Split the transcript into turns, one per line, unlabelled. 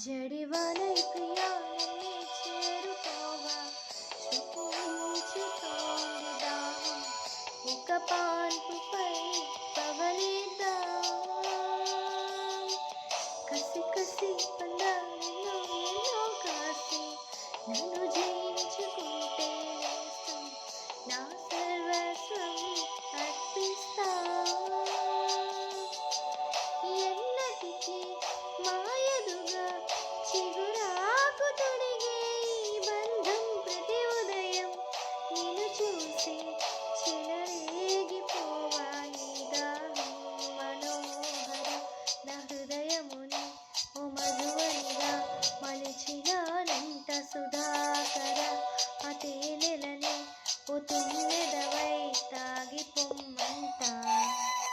జడివాలై ప్రియా నన్నే చేరుకోవా చూపించుతోంది దాహం ఒక పాన్పుపై పవలిదా కసి కసి పండా నిన్ను ఎన్నో కాసి నన్ను జయించుకుంటే నా సర్వస్వం తొడిగే బంధం ప్రతి ఉదయం నేను చూసి చిలరేగిపోవాలి దాహం మనోహరం నా హృదయముని ఓ సుధాకర అతే నెలనే ఓ